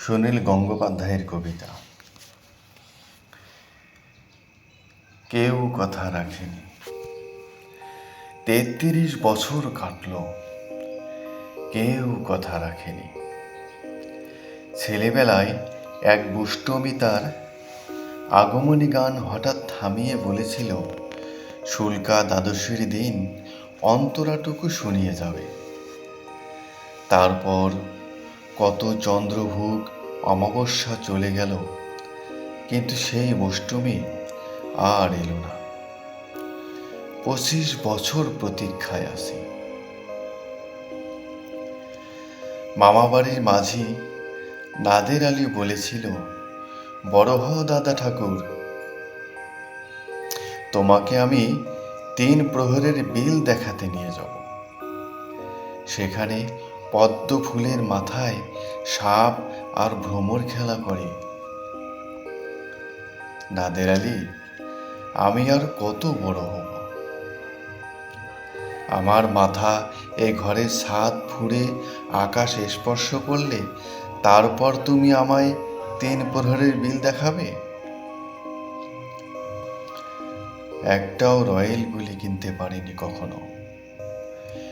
সুনীল গঙ্গোপাধ্যায়ের কবিতা। কেউ কথা রাখেনি। তেত্রিশ বছর কাটল। কেউ কথা রাখেনি। ছেলেবেলায় এক বুষ্টমি তার আগমনী গান হঠাৎ থামিয়ে বলেছিল শুল্কা দ্বাদশীর দিন অন্তরাটুকু শুনিয়ে যাবে। তারপর কত চন্দ্রভোগ অমাবস্যা চলে গেল। কিন্তু সেই অষ্টমী আর এলো না। পঁচিশ বছর প্রতীক্ষায় আছি। মামাবাড়ির মাঝি নাদের আলী বলেছিল, বড় হও দাদা ঠাকুর, তোমাকে আমি তিন প্রহরের বিল দেখাতে নিয়ে যাব। সেখানে পদ্ম ফুলের মাথায় সাপ আর ভ্রমর খেলা করে। নাদের আলী, আমি আর কত বড় হব? আমার মাথা এ ঘরের ছাদ ফুঁড়ে আকাশ স্পর্শ করলে তারপর তুমি আমায় তিন প্রহরের বিল দেখাবে? একটাও রয়েল গুলি কিনতে পারিনি কখনো।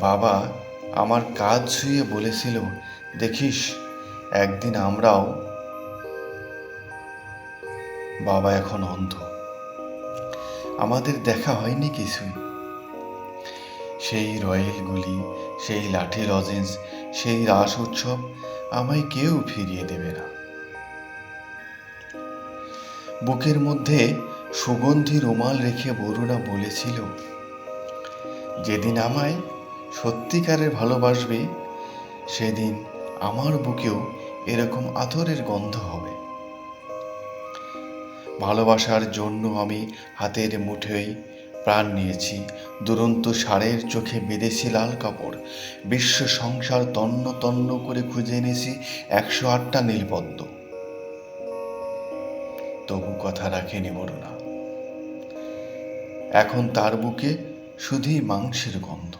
বাবা আমার কাজ ছুঁয়ে বলেছিল, দেখিস, একদিন আমরাও বাবা এখন অন্ধ। আমাদের দেখা হয়নি কিছুই। সেই রয়েলগুলি সেই লাঠি লজেন্স, সেই রাস উৎসব আমায় কেউ ফিরিয়ে দেবে না। বুকের মধ্যে সুগন্ধি রুমাল রেখে বরুণা বলেছিল, যেদিন আমায় সত্যিকারের ভালোবাসবে, সেদিন আমার বুকেও এরকম আতরের গন্ধ হবে। ভালোবাসার জন্য আমি হাতের মুঠোয় প্রাণ নিয়েছি। দুরন্ত ষাঁড়ের চোখে বিদেশি লাল কাপড়। বিশ্ব সংসার তন্ন তন্ন করে খুঁজে এনেছি একশো আটটা নীলপদ্ম। তবু কথা রাখেনি বড়না এখন তার বুকে শুধুই মাংসের গন্ধ।